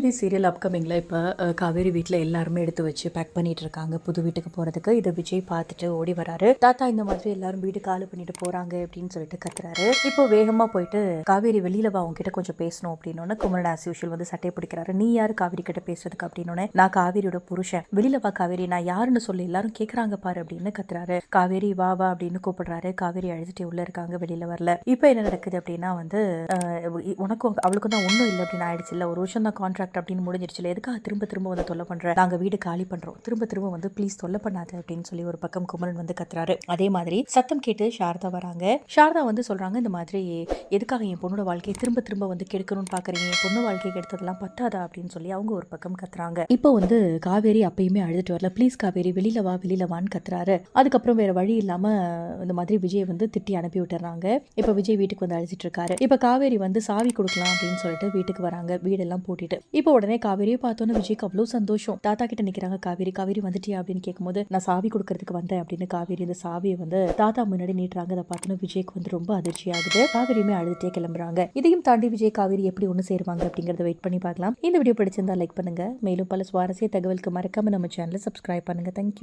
கலாநிதி serial அப்கமிங்கில் இப்போ காவேரி வீட்டில் எல்லாருமே எடுத்து வச்சு பேக் பண்ணிட்டு இருக்காங்க. புது வீட்டுக்கு போகிறதுக்கு இதை விஜய் பார்த்துட்டு ஓடி வராரு. தாத்தா இந்த மாதிரி எல்லாரும் வீடு காலு பண்ணிட்டு போகிறாங்க அப்படின்னு சொல்லிட்டு கத்துறாரு. இப்போ வேகமாக போயிட்டு காவேரி வெளியில் வா உங்ககிட்ட கொஞ்சம் பேசணும் அப்படின்னு குமரன் ஆஸ் யூஷுவல் வந்து சட்டை பிடிக்கிறாரு. நீ யார் காவேரி கிட்ட பேசுறதுக்கு? அப்படின்னு நான் காவேரியோட புருஷன். வெளியில் வா காவேரி நான் யாருன்னு சொல்லி. எல்லாரும் கேட்குறாங்க பாரு அப்படின்னு கத்துறாரு. காவேரி வா வா அப்படின்னு கூப்பிடுறாரு. காவேரி அழுதுட்டு உள்ள இருக்காங்க வெளியில வரல. இப்போ என்ன நடக்குது அப்படின்னா வந்து உனக்கும் அவளுக்கும் தான் ஒன்றும் இல்லை அப்படின்னு ஆயிடுச்சு இல்லை. ஒரு வருஷம் தான் கான்ட்ராக்ட் அப்படின்னு முடிஞ்சிருச்சு இல்லை எதுக்காக திரும்ப திரும்ப வந்து தொல்லை பண்ணுற நாங்கள் வீடு காலி பண்ணுறோம் திரும்ப திரும்ப வந்து ப்ளீஸ் தொல்லை பண்ணாது அப்படின்னு சொல்லி ஒரு பக்கம் குமரன் வந்து கத்துறாரு. அதே மாதிரி சத்தம் கேட்டு சாரதா வராங்க. சாரதா வந்து சொல்றாங்க இந்த மாதிரி எதுக்காக என் பொண்ணோட வாழ்க்கையை திரும்ப திரும்ப வந்து கெடுக்கணும்னு பார்க்குறீங்க என் பொண்ணு வாழ்க்கையை கெடுத்ததெல்லாம் பத்தாதா? அப்படின்னு சொல்லி அவங்க ஒரு பக்கம் கத்துறாங்க. இப்போ வந்து காவேரி அப்பயுமே அழுதுட்டு வரல. ப்ளீஸ் காவேரி வெளியில வா வெளியில வான்னு கத்துறாரு. அதுக்கப்புறம் வேற வழி இல்லாம இந்த மாதிரி விஜய் வந்து திட்டி அனுப்பி விட்டுறாங்க. இப்போ விஜய் வீட்டுக்கு வந்து அழைச்சிட்டு இருக்காரு. இப்போ காவேரி வந்து சாவி கொடுக்கலாம் அப்படின்னு சொல்லிட்டு வீட்டுக்கு வராங்க. வீடெல்லாம் போட்டுட்டு. இப்போ உடனே காவேரியை பார்த்தோன்னே விஜய்க்கு அவ்வளோ சந்தோஷம். தாத்தா கிட்ட நிக்கிறாங்க காவேரி காவேரி வந்துட்டியா? அப்படின்னு கேட்கும்போது நான் சாவி கொடுக்கறதுக்கு வந்தேன் அப்படின்னு காவேரி இந்த சாவியை வந்து தாத்தா முன்னாடி நீட்டுறாங்க. அதை பார்த்தோன்னா விஜய்க்கு வந்து ரொம்ப அதிர்ச்சி ஆகுது. காவேரியுமே அழுதுட்டே கிளம்புறாங்க. இதையும் தாண்டி விஜய் காவேரி எப்படி ஒன்று சேருவாங்க அப்படிங்கறத வெயிட் பண்ணி பார்க்கலாம். இந்த வீடியோ பிடிச்சிருந்தா லைக் பண்ணுங்க. மேலும் பல சுவாரஸ்ய தகவலுக்கு மறக்காம நம்ம சேனலை சப்ஸ்கிரைப் பண்ணுங்க. தேங்க்யூ